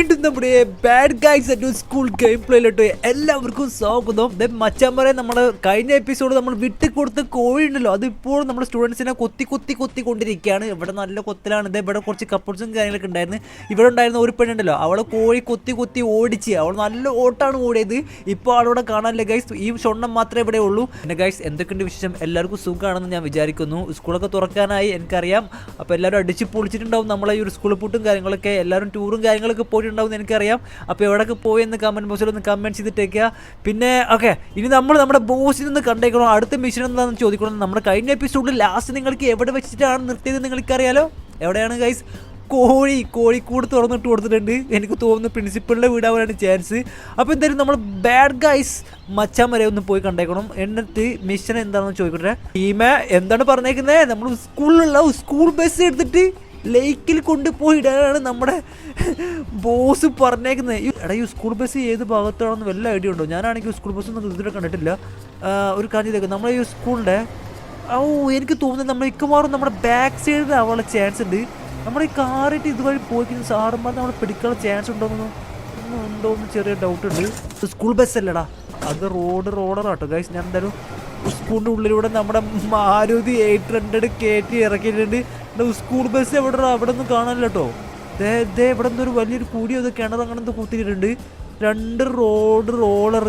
വീണ്ടും നമ്മുടെ bad guys at school game പ്ലേയിലോട്ട് എല്ലാവർക്കും സ്വാഗതം. മച്ചാൻ പറയാൻ നമ്മൾ കഴിഞ്ഞ എപ്പിസോഡ് നമ്മൾ വിട്ടുകൊടുത്ത കോഴി ഉണ്ടല്ലോ അത് ഇപ്പോഴും നമ്മുടെ സ്റ്റുഡൻസിനെ കൊത്തി കൊത്തി കൊത്തി കൊണ്ടിരിക്കുകയാണ്. ഇവിടെ നല്ല കൊത്തലാണ്. ഇത് ഇവിടെ കുറച്ച് കപ്പിൾസും കാര്യങ്ങളൊക്കെ ഉണ്ടായിരുന്നു. ഇവിടെ ഉണ്ടായിരുന്ന ഒരു പെണ്ണുണ്ടല്ലോ അവളെ കോഴി കൊത്തി കൊത്തി ഓടിച്ച്. അവൾ നല്ല ഓട്ടാണ് ഓടിയത്. ഇപ്പോൾ അവളോടെ കാണാനില്ല ഗൈസ് ഈ ഷൊണ്ണം മാത്രമേ ഇവിടെ ഉള്ളൂ. പിന്നെ ഗൈസ് എന്തൊക്കെയുണ്ട് വിശേഷം? എല്ലാവർക്കും സുഖമാണെന്ന് ഞാൻ വിചാരിക്കുന്നു. സ്കൂളൊക്കെ തുറക്കാനായി എനിക്കറിയാം. അപ്പോൾ എല്ലാവരും അടിച്ച് പൊളിച്ചിട്ടുണ്ടാവും നമ്മളെ ഈ ഒരു സ്കൂൾ പൂട്ടും കാര്യങ്ങളൊക്കെ. എല്ലാവരും ടൂറും കാര്യങ്ങളൊക്കെ പോയിട്ടുണ്ടാവും എന്ന് എനിക്കറിയാം. അപ്പോൾ എവിടെയൊക്കെ പോയി എന്ന് കമന്റ് ബോക്സിൽ ഒന്ന് കമന്റ് ചെയ്തിട്ടേക്കുക പിന്നെ ഓക്കെ ഇനി നമ്മൾ നമ്മുടെ ബോസിൽ നിന്ന് കണ്ടേക്കണോ? അടുത്ത മിഷൻ എന്താണെന്ന് ചോദിക്കണം? നമ്മുടെ കഴിഞ്ഞ എപ്പിസോഡിൽ ലാസ്റ്റ് നിങ്ങൾക്ക് എവിടെ വെച്ചിട്ടാണ് നിർത്തിയത് നിങ്ങൾക്കറിയാലോ? എവിടെയാണ് ഗൈസ് കോഴി കോഴിക്കൂട് തുറന്നിട്ട് കൊടുത്തിട്ടുണ്ട്. എനിക്ക് തോന്നുന്നു പ്രിൻസിപ്പളിന്റെ വീടാവാനാണ് ചാൻസ് അപ്പോൾ എന്തായാലും നമ്മൾ ബാഡ് ഗൈസ് മച്ചാൻ വരെ ഒന്ന് പോയി കണ്ടേക്കണം. എന്നിട്ട് മിഷൻ എന്താണെന്ന് ചോദിക്കട്ടെ? ടീമേ എന്താണ് പറഞ്ഞേക്കുന്നത് നമ്മൾ സ്കൂളിലുള്ള സ്കൂൾ ബസ് എടുത്തിട്ട് ലേക്കിൽ കൊണ്ടുപോയി ഇടാനാണ് നമ്മുടെ ബോസ് പറഞ്ഞേക്കുന്നത്. എടാ ഈ സ്കൂൾ ബസ് ഏത് ഭാഗത്താണെന്ന് വല്ല ഐഡിയ ഉണ്ടോ? ഞാനാണെങ്കിൽ സ്കൂൾ ബസ് ഒന്നും ഇതുവരെ കണ്ടിട്ടില്ല. ഒരു കാര്യം ഇതൊക്കെ നമ്മളെ ഈ സ്കൂളിന്റെ ഓ എനിക്ക് തോന്നുന്നത് നമ്മൾ മിക്കവാറും നമ്മുടെ ബാക്ക് സൈഡിൽ ആവാനുള്ള ചാൻസ് ഉണ്ട്. നമ്മുടെ ഈ കാറിട്ട് ഇതുവഴി പോയിക്കുന്ന സാറന്മാർ നമ്മൾ പിടിക്കാനുള്ള ചാൻസ് ഉണ്ടോന്ന് ഉണ്ടോ എന്ന് ചെറിയ ഡൗട്ട് ഉണ്ട്. സ്കൂൾ ബസ് അല്ലടാ. അത് റോഡ് റോഡറാട്ടോ ഗൈസ് ഞാൻ എന്തായാലും സ്കൂളിന്റെ ഉള്ളിലൂടെ നമ്മുടെ മാരുതി എയ്റ്റ് ഹൺഡ്രഡ് കയറ്റി ഇറക്കിയിട്ടുണ്ട്. സ്കൂൾ ബസ് എവിടെ അവിടെ ഒന്നും കാണാനില്ല കേട്ടോ ദേ ദേ ഇവിടെ നിന്നൊരു വലിയൊരു കൂടി അത് കിണർ അങ്ങനെ കുത്തിയിട്ടുണ്ട് രണ്ട് റോഡ് റോളർ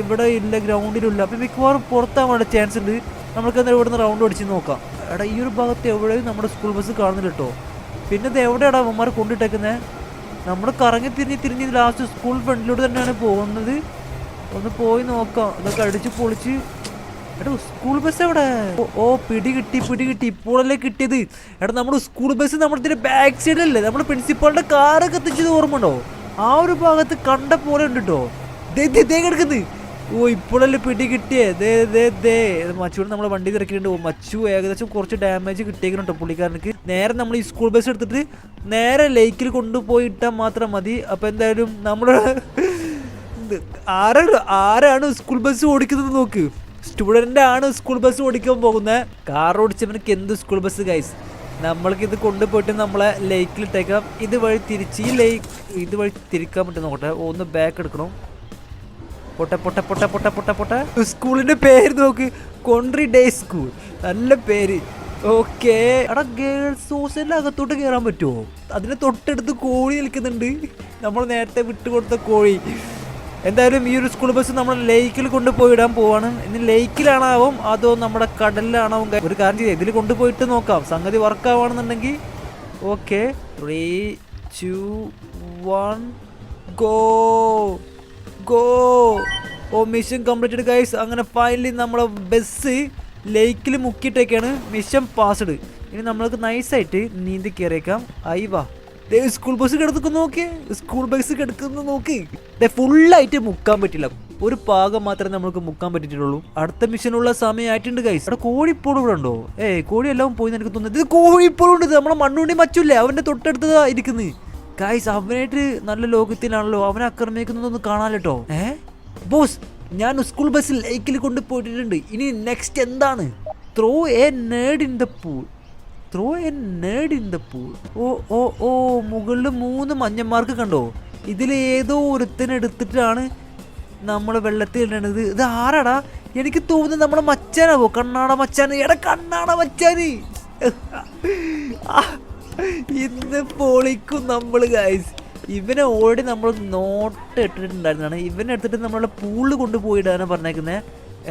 ഇവിടെ ഇല്ല ഗ്രൗണ്ടിലില്ല അപ്പം മിക്കവാറും പുറത്താവാനുള്ള ചാൻസ് ഉണ്ട്. നമുക്ക് എന്തായാലും ഇവിടുന്ന് റൗണ്ട് അടിച്ച് നോക്കാം. എടാ ഈ ഒരു ഭാഗത്ത് എവിടെയും നമ്മുടെ സ്കൂൾ ബസ് കാണുന്നില്ല കേട്ടോ പിന്നെ ഇത് എവിടെയാടാ അവന്മാർ കൊണ്ടിട്ടേക്കുന്നത് നമ്മൾ കറങ്ങി തിരിഞ്ഞ് തിരിഞ്ഞ് ലാസ്റ്റ് സ്കൂൾ ഫ്രണ്ടിലൂടെ തന്നെയാണ് പോകുന്നത്. ഒന്ന് പോയി നോക്കാം. ഇതൊക്കെ അടിച്ച് പൊളിച്ച്. എടാ സ്കൂൾ ബസ് എവിടെ? ഓ, പിടി കിട്ടി പിടി കിട്ടി. ഇപ്പോഴല്ലേ കിട്ടിയത്. എടാ നമ്മുടെ സ്കൂൾ ബസ് നമ്മുടെ ബാക്ക് സൈഡിലല്ലേ നമ്മുടെ പ്രിൻസിപ്പാളിന്റെ കാറൊക്കെ എത്തിച്ചത് ഓർമ്മ ഉണ്ടോ? ആ ഒരു ഭാഗത്ത് കണ്ട പോലെ ഉണ്ട് കേട്ടോ കിടക്കുന്നത്. ഓ ഇപ്പോഴല്ലേ പിടി കിട്ടിയേ? ദേ ദേ ദേ. നമ്മളെ വണ്ടി തിരക്കിയിട്ടുണ്ട്. മച്ചു ഏകദേശം കുറച്ച് ഡാമേജ് കിട്ടിയേക്കുന്നുണ്ടോ പുള്ളിക്കാരനക്ക്. നേരെ നമ്മൾ ഈ സ്കൂൾ ബസ് എടുത്തിട്ട് നേരെ ലേക്കിൽ കൊണ്ടുപോയി ഇട്ടാൽ മാത്രം മതി. അപ്പം എന്തായാലും നമ്മുടെ ആരാണ് ആരാണ് സ്കൂൾ ബസ് ഓടിക്കുന്നത് നോക്ക്? സ്റ്റുഡന്റ് ആണ് സ്കൂൾ ബസ് ഓടിക്കാൻ പോകുന്നത് കാർ ഓടിച്ചവനക്ക് എന്ത് സ്കൂൾ ബസ് ഗൈസ് നമ്മൾക്ക് ഇത് കൊണ്ടുപോയിട്ട് നമ്മളെ ലേക്കിലിട്ടേക്കാം ഇത് വഴി തിരിച്ച് ഈ ലേക്ക് ഇത് വഴി തിരിക്കാൻ പറ്റും നോക്കട്ടെ. ഒന്ന് ബാക്ക് എടുക്കണം. പൊട്ട പൊട്ട പൊട്ട പൊട്ട പൊട്ട പൊട്ട. സ്കൂളിന്റെ പേര് നോക്ക്. Country day school. നല്ല പേര്. ഓക്കെ. എടാ ഗേൾസ് ഹോസ്റ്റലിന്റെ അകത്തോട്ട് കയറാൻ പറ്റുമോ അതിന് തൊട്ടടുത്ത് കോഴി നിൽക്കുന്നുണ്ട്. നമ്മൾ നേരത്തെ വിട്ടുകൊടുത്ത കോഴി. എന്തായാലും ഈ ഒരു സ്കൂൾ ബസ് നമ്മൾ ലേക്കിൽ കൊണ്ടുപോയി ഇടാൻ പോവാണ്. ഇനി ലേക്കിലാണാവും അതോ നമ്മുടെ കടലിലാണാവും? ഒരു കാര്യം ചെയ്യാം ഇതിൽ കൊണ്ടുപോയിട്ട് നോക്കാം. സംഗതി work ആവുകയാണെന്നുണ്ടെങ്കിൽ okay three two one go go oh mission completed guys അങ്ങനെ ഫൈനലി നമ്മളെ ബസ് ലേക്കിൽ മുക്കിയിട്ടൊക്കെയാണ് മിഷൻ പാസ്ഡ് ഇനി നമ്മൾക്ക് നൈസായിട്ട് നീന്തി കയറിയേക്കാം ഐ വാ. സ്കൂൾ ബസ് കിടക്കുന്നു നോക്കി സ്കൂൾ ബസ് കിടക്കുന്നു നോക്കി. ഫുള്ളായിട്ട് മുക്കാൻ പറ്റില്ല. ഒരു പാകം മാത്രമേ നമ്മൾക്ക് മുക്കാൻ പറ്റിയിട്ടുള്ളൂ. അടുത്ത മിഷനുള്ള സമയമായിട്ടുണ്ട് ഗൈസ് അവിടെ കോഴി ഇപ്പോഴും ഇവിടെ ഉണ്ടോ? ഏ കോഴി എല്ലാം പോയി എനിക്ക് തോന്നുന്നത് ഇത് കോഴി ഇപ്പോഴും ഉണ്ട് നമ്മളെ മണ്ണുണ്ടി മച്ചില്ലേ? അവന്റെ തൊട്ടടുത്തതാ ഇരിക്കുന്നത് ഗൈസ് അവനായിട്ട് നല്ല ലോകത്തിലാണല്ലോ. അവനെ ആക്രമിക്കുന്നതൊന്ന് കാണാലോ ഏ? ബോസ് ഞാൻ സ്കൂൾ ബസ്സിൽ കൊണ്ട് കൊണ്ടുപോയിട്ടുണ്ട് ഇനി നെക്സ്റ്റ് എന്താണ്? Throw a nade in the pool throw a nade in the pool oh oh oh മുകളിൽ മൂന്ന് മഞ്ഞന്മാർക്ക് കണ്ടോ? ഇതിൽ ഏതോ ഒരുത്തിനെടുത്തിട്ടാണ് നമ്മൾ വെള്ളത്തിൽ ഇടണത്. ഇത് ആരാടാ? എനിക്ക് തോന്നുന്നത് നമ്മുടെ മച്ചാനാവോ? കണ്ണാട മച്ചാൻ എടാ കണ്ണാട മച്ചാന്. ഇന്ന് പൊളിക്കും നമ്മൾ ഗൈസ് ഇവനെ ഓൾറെഡി നമ്മൾ നോട്ട് ഇട്ടിട്ടുണ്ടായിരുന്നതാണ്. ഇവനെ എടുത്തിട്ട് നമ്മളെ പൂളിൽ കൊണ്ടുപോയിടാനാണ് പറഞ്ഞേക്കുന്നത്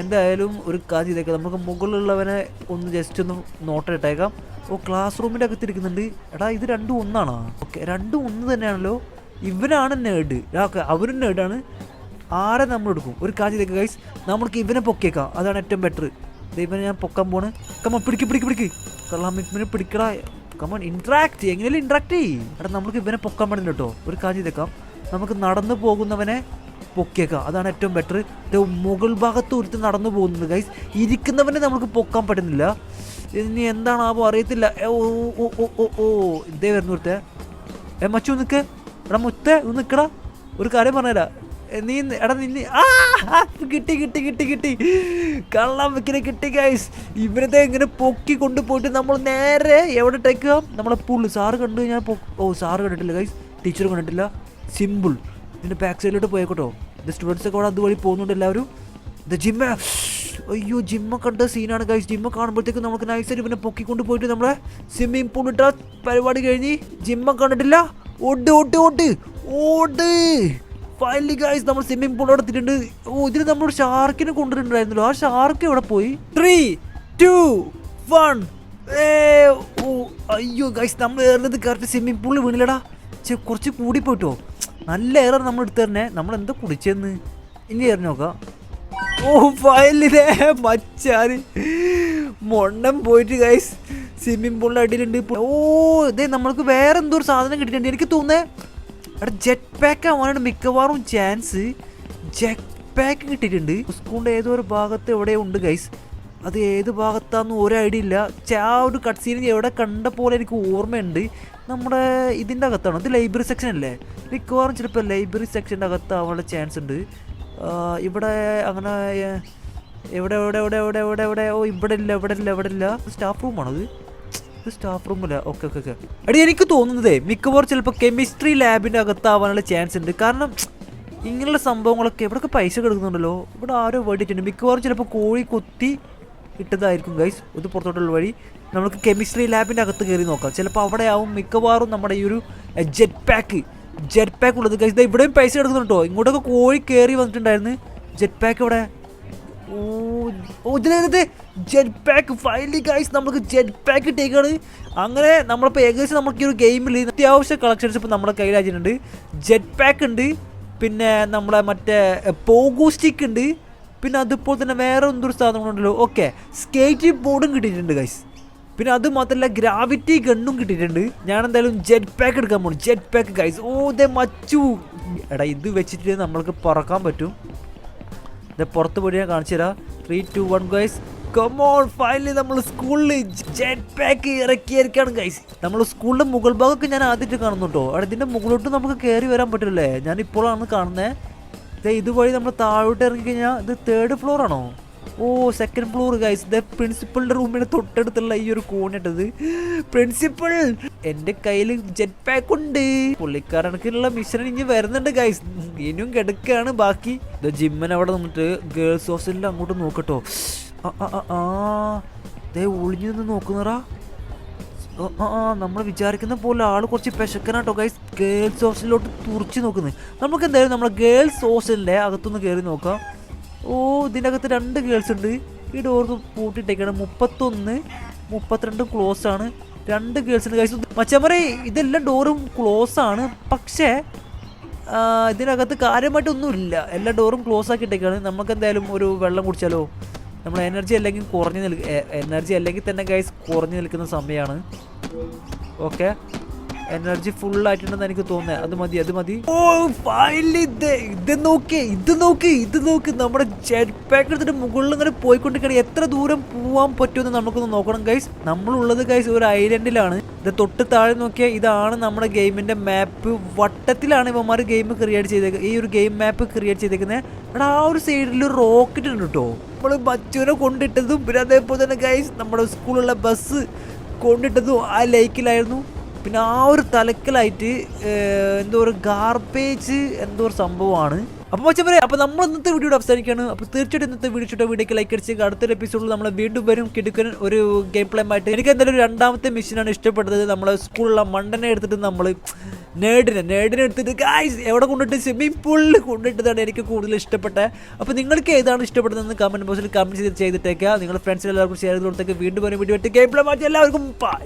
എന്തായാലും ഒരു കാര്യം ചെയ്തേക്കാം. നമുക്ക് മുകളിലുള്ളവനെ ഒന്ന് ജസ്റ്റ് ഒന്ന് നോട്ട് ഇട്ടേക്കാം. ഓ ക്ലാസ് റൂമിന്റെ അകത്ത് ഇരിക്കുന്നുണ്ട്. എടാ ഇത് രണ്ടും ഒന്നാണോ? ഓക്കെ രണ്ടും ഒന്ന് തന്നെയാണല്ലോ. ഇവനാണ് ഓക്കെ അവരും നേടാണ് ആരെ നമ്മൾ എടുക്കും? ഒരു കാര്യം ഗൈസ് നമ്മൾക്ക് ഇവനെ പൊക്കിയേക്കാം. അതാണ് ഏറ്റവും ബെറ്റർ ഇവനെ ഞാൻ പൊക്കാൻ പോണ്. കമ്മ പിടിക്ക് പിടിക്ക് പിടിക്ക്. കള്ളാം ഇവനെ പിടിക്കടാ. കമ്മൺ ഇൻട്രാക്ട് എങ്ങനെയല്ലേ ഇൻട്രാക്ട് ചെയ്യും. എടാ നമുക്ക് ഇവനെ പൊക്കാൻ പാടില്ല കേട്ടോ ഒരു കാര്യം ചെയ്തേക്കാം. നമുക്ക് നടന്നു പോകുന്നവനെ പൊക്കിയേക്കാം. അതാണ് ഏറ്റവും ബെറ്റർ മുകൾ ഭാഗത്ത് ഒരുത്ത് നടന്നു പോകുന്നത് ഗൈസ് ഇരിക്കുന്നവനെ നമുക്ക് പൊക്കാൻ പറ്റുന്നില്ല. ഇനി എന്താണാവോ അറിയത്തില്ല. ഓ ഓ ഓ ഓ ഓ ഇതേ വരുന്നു ഒരുത്തെ ഏ മച്ചു നിൽക്ക് എടാ മുത്തേ ഒന്ന് നിൽക്കടാ ഒരു കാര്യം പറഞ്ഞുതരാ. നീ എടാ നിന്നെ ആ കിട്ടി കിട്ടി കിട്ടി കിട്ടി. കള്ളം വെക്കിനെ കിട്ടി ഗൈസ് ഇവരത്തെ ഇങ്ങനെ പൊക്കി കൊണ്ടുപോയിട്ട് നമ്മൾ നേരെ എവിടെ ഇട്ടേക്കുക നമ്മളെ പുള്ളി സാറ് കണ്ടു കഴിഞ്ഞാൽ ഓ സാറ് കണ്ടിട്ടില്ല ഗൈസ് ടീച്ചർ കണ്ടിട്ടില്ല. സിമ്പിൾ. ഇതിന്റെ ബാക്ക് സൈഡിലോട്ട് പോയേക്കോട്ടോ. ഇത് സ്റ്റുഡൻസ് ഒക്കെ അവിടെ അതുവഴി പോകുന്നുണ്ട് എല്ലാവരും. ഇത് ജിമ്മ അയ്യോ ജിമ്മ കണ്ട സീനാണ് ഗൈസ് ജിമ്മ കാണുമ്പോഴത്തേക്ക് നമുക്ക് നൈസായിട്ട് പിന്നെ പൊക്കിക്കൊണ്ട് പോയിട്ട് നമ്മളെ സ്വിമ്മിംഗ് പൂൾ ഇട്ട പരിപാടി കഴിഞ്ഞ് ജിമ്മ കണ്ടിട്ടില്ല? Out out out out finally guys നമ്മൾ സ്വിമ്മിംഗ് പൂൾ എടുത്തിട്ടുണ്ട് ഓ ഇതിന് നമ്മൾ ഷാർക്കിനെ കൊണ്ടുവരുന്നുണ്ടായിരുന്നല്ലോ ആ ഷാർക്ക് എവിടെ പോയി? ത്രീ ടു വൺ ഏ ഓ അയ്യോ ഗൈസ് നമ്മൾ ഏറുന്നത് കറക്റ്റ് സ്വിമ്മിംഗ് പൂളിൽ വീണില്ലടാ. ചെ കുറച്ച് കൂടി പോയിട്ടോ. നല്ല എയർ നമ്മൾ എടുത്തു തന്നെ നമ്മൾ എന്താ കുടിച്ചെന്ന്? ഇനി എറിഞ്ഞു നോക്കാം. ഓ ഫയലിതേ മച്ചാന്. മൊണ്ണം പോയിട്ട് ഗൈസ് സ്വിമ്മിംഗ് പൂളിന്റെ അടിയിലുണ്ട്. ഓ ഇതേ നമ്മൾക്ക് വേറെ എന്തോ ഒരു സാധനം കിട്ടിയിട്ടുണ്ട്. എനിക്ക് തോന്നേ അവിടെ ജെറ്റ് പാക്ക് ആവാനാണ് മിക്കവാറും ചാൻസ് ജെറ്റ് പാക്ക് കിട്ടിയിട്ടുണ്ട് സ്കൂളിന്റെ ഏതോ ഒരു ഭാഗത്ത് എവിടെ ഉണ്ട് ഗൈസ് അത് ഏത് ഭാഗത്താണെന്ന് ഒരു ഐഡിയ ഇല്ല. ആ ഒരു കട്ട് സീൻ എവിടെ കണ്ട പോലെ എനിക്ക് ഓർമ്മയുണ്ട്. നമ്മുടെ ഇതിന്റെ അകത്താണ്. ഇത് ലൈബ്രറി സെക്ഷൻ അല്ലേ? മിക്കവാറും ചിലപ്പോൾ ലൈബ്രറി സെക്ഷന്റെ അകത്താവാനുള്ള ചാൻസ് ഉണ്ട്. ഇവിടെ അങ്ങനെ എവിടെ എവിടെ എവിടെ എവിടെ എവിടെ എവിടെ? ഓ ഇവിടെ ഇല്ല ഇവിടെ ഇല്ല ഇവിടെ ഇല്ല സ്റ്റാഫ് റൂമാണോ ഇത് സ്റ്റാഫ് റൂമല്ല ഓക്കെ ഓക്കെ ഓക്കെ. അടി എനിക്ക് തോന്നുന്നത് മിക്കവാറും ചിലപ്പോൾ കെമിസ്ട്രി ലാബിന്റെ അകത്താവാനുള്ള ചാൻസ് ഉണ്ട്. കാരണം ഇങ്ങനെയുള്ള സംഭവങ്ങളൊക്കെ ഇവിടെയൊക്കെ പൈസ കിടക്കുന്നുണ്ടല്ലോ. ഇവിടെ ആരോ വേണ്ടിയിട്ടുണ്ട്. മിക്കവാറും ചിലപ്പോൾ കോഴി കൊത്തി ഇട്ടതായിരിക്കും ഗൈസ് ഇത് പുറത്തോട്ടുള്ള വഴി. നമുക്ക് കെമിസ്ട്രി ലാബിന്റെ അകത്ത് കയറി നോക്കാം. ചിലപ്പോൾ അവിടെ ആവും മിക്കവാറും നമ്മുടെ ഈ ഒരു ജെറ്റ് പാക്ക് ജെറ്റ് പാക്ക് ഉള്ളത് ഗൈസ് ഇവിടെയും പൈസ എടുക്കുന്നുണ്ടോ ഇങ്ങോട്ടൊക്കെ കോഴി കയറി വന്നിട്ടുണ്ടായിരുന്നു. ജെറ്റ് പാക്ക് ഇവിടെ ഓ ഇതിനകത്ത് ജെറ്റ് പാക്ക് ഫൈനലി ഗൈസ് നമുക്ക് ജെറ്റ് പാക്ക് ഇട്ടേക്കാണ് അങ്ങനെ നമ്മളിപ്പോൾ ഏകദേശം നമുക്ക് ഈ ഒരു ഗെയിമിൽ അത്യാവശ്യ കളക്ഷൻസ് ഇപ്പോൾ നമ്മുടെ കയ്യിലായിട്ടുണ്ട് ജെറ്റ് പാക്ക് ഉണ്ട്. പിന്നെ നമ്മളെ മറ്റേ പോഗോ സ്റ്റിക്ക് ഉണ്ട്. പിന്നെ അതുപോലെ തന്നെ വേറെ എന്തൊരു സാധനങ്ങളുണ്ടല്ലോ. ഓക്കെ സ്കേറ്റിംഗ് ബോർഡും കിട്ടിയിട്ടുണ്ട് ഗൈസ് പിന്നെ അത് മാത്രമല്ല ഗ്രാവിറ്റി ഗണ്ണും കിട്ടിയിട്ടുണ്ട്. ഞാൻ എന്തായാലും ജെറ്റ് പാക്ക് എടുക്കാൻ പോകുന്നു ജെറ്റ് പാക്ക് ഗൈസ് ഓ ദേ മച്ചു. എടാ ഇത് വെച്ചിട്ട് നമ്മൾക്ക് പറക്കാൻ പറ്റും. ഇത് പുറത്ത് പോയി ഞാൻ കാണിച്ചു തരാം. Three two one guys come on finally നമ്മൾ സ്കൂളിൽ ജെറ്റ് പാക്ക് ഇറക്കിയിരിക്കാണ് ഗൈസ് നമ്മൾ സ്കൂളിന്റെ മുകൾ ഭാഗമൊക്കെ ഞാൻ ആദ്യമായിട്ട് കാണുന്നുണ്ടോ അവിടെ ഇതിന്റെ മുകളിലോട്ട് നമുക്ക് കയറി വരാൻ പറ്റില്ലേ ഞാൻ ഇപ്പോഴാണ് കാണുന്നത് ഇതുവഴി നമ്മൾ താഴോട്ട് ഇറങ്ങി കഴിഞ്ഞാൽ ഇത് തേർഡ് ഫ്ലോറാണോ oh second floor guys the പ്രിൻസിപ്പളിന്റെ റൂമിന് തൊട്ടടുത്തുള്ള ഈ ഒരു കോണിട്ടത് പ്രിൻസിപ്പൾ എന്റെ കയ്യിൽ ജെറ്റ് പാക്ക് ഉണ്ട്. പുള്ളിക്കാരനക്കുള്ള മിഷൻ ഇനി വരുന്നുണ്ട് ഗൈസ് ഇനിയും കിടക്കുകയാണ് ബാക്കി. ദ ജിമ്മൻ അവിടെ നിന്നിട്ട് ഗേൾസ് ഹോസ്റ്റലിൽ അങ്ങോട്ട് നോക്കട്ടോ. ആ ദേ ഒളിഞ്ഞു നിന്ന് നോക്കുന്നറാ ആ, നമ്മൾ വിചാരിക്കുന്ന പോലെ ആൾ കുറച്ച് പെശക്കനാട്ടോ ഗൈസ് ഗേൾസ് ഹോസ്റ്റലിലോട്ട് തുറച്ചു നോക്കുന്നത് നമുക്ക് എന്തായാലും നമ്മളെ ഗേൾസ് ഹോസ്റ്റലിന്റെ അകത്തുനിന്ന് കയറി നോക്കാം. ഓ ഇതിന്റെ അകത്ത് രണ്ട് ഗേൾസ് ഉണ്ട്. ഈ ഡോർ പൂട്ടിട്ടേക്കാണ് മുപ്പത്തൊന്ന് മുപ്പത്തിരണ്ട് ക്ലോസ് ആണ്. രണ്ട് ഗേൾസ് ഉണ്ട് ഗൈസ് മച്ചമറെ ഇതെല്ലാം ഡോറും ക്ലോസ് ആണ്. പക്ഷേ ഇതിനകത്ത് കാര്യമായിട്ടൊന്നുമില്ല. എല്ലാ ഡോറും ക്ലോസ് ആക്കിയിട്ടേക്കാണ്. നമുക്ക് എന്തായാലും ഒരു വെള്ളം കുടിച്ചാലോ? നമ്മൾ എനർജി അല്ലെങ്കിൽ കുറഞ്ഞു നിൽക്കുക എനർജി അല്ലെങ്കിൽ തന്നെ ഗൈസ് കുറഞ്ഞു നിൽക്കുന്ന സമയമാണ് ഓക്കെ എനർജി ഫുൾ ആയിട്ടുണ്ടെന്ന് എനിക്ക് തോന്നുന്നത് അത് മതി അത് മതി. ഓ ഫൈനലി ഇത് നോക്കി ഇത് നോക്കി ഇത് നോക്കി. നമ്മുടെ ജെറ്റ് പാക്ക് എടുത്തിട്ട് മുകളിൽ ഇങ്ങനെ പോയിക്കൊണ്ടിരിക്കണം എത്ര ദൂരം പോവാൻ പറ്റുമെന്ന് നമുക്കൊന്ന് നോക്കണം ഗൈസ് നമ്മളുള്ളത് ഗൈസ് ഒരു ഐലൻഡിലാണ് ഇത് തൊട്ട് താഴെ നോക്കിയാൽ ഇതാണ് നമ്മുടെ ഗെയിമിന്റെ മാപ്പ് വട്ടത്തിലാണ് ഇവന്മാർ ഗെയിം ക്രിയേറ്റ് ചെയ്തേക്കുന്നത് ഈ ഒരു ഗെയിം മാപ്പ് ക്രിയേറ്റ് ചെയ്തേക്കുന്നത് എടാ ആ ഒരു സൈഡിൽ റോക്കറ്റ് ഉണ്ട് കേട്ടോ നമ്മൾ ബച്ചുവിനെ കൊണ്ടിട്ടതും പിന്നെ അതേപോലെ തന്നെ ഗൈസ് നമ്മുടെ സ്കൂളിലുള്ള ബസ് കൊണ്ടിട്ടതും ആ ലേക്കിലായിരുന്നു പിന്നെ ആ ഒരു തലക്കലായിട്ട് എന്തോ ഒരു ഗാർബേജ് എന്തോ ഒരു സംഭവമാണ്. അപ്പോൾ മച്ചവരെ അപ്പോൾ നമ്മൾ ഇന്നത്തെ വീഡിയോ അവസാനിക്കുകയാണ്. അപ്പോൾ തീർച്ചയായിട്ടും ഇന്നത്തെ വീഡിയോ ചോട്ട വീഡിയോക്ക് ലൈക്ക് അടിച്ച് അടുത്ത എപ്പിസോഡിൽ നമ്മൾ വീണ്ടും വരും. കിടുക്കൻ ഒരു ഗെയിം പ്ലേ ആയിട്ട്. എനിക്ക് എന്തായാലും രണ്ടാമത്തെ മിഷനാണ് ഇഷ്ടപ്പെട്ടത്. നമ്മൾ സ്കൂളിലുള്ള മണ്ടനെ എടുത്തിട്ട് നമ്മൾ നേടിനെ നേടിനെ എടുത്തിട്ട് ഗായ്സ് എവിടെ കൊണ്ടിട്ട്? സ്വിമ്മിംഗ് പൂളിൽ കൊണ്ടിട്ടതാണ് എനിക്ക് കൂടുതൽ ഇഷ്ടപ്പെട്ടത് അപ്പോൾ നിങ്ങൾക്ക് ഏതാണ് ഇഷ്ടപ്പെട്ടതെന്ന് കമന്റ് ബോക്സിൽ കമന്റ് ചെയ്ത് ചെയ്തിട്ടേക്കുക നിങ്ങൾ ഫ്രണ്ട്സിൽ എല്ലാവർക്കും ഷെയർ ചെയ്ത് കൊടുത്തേക്ക്. വീണ്ടും ഒരു വീഡിയോ ഇട്ട് ഗെയിം പ്ലേ മാറ്റി. എല്ലാവർക്കും ബൈ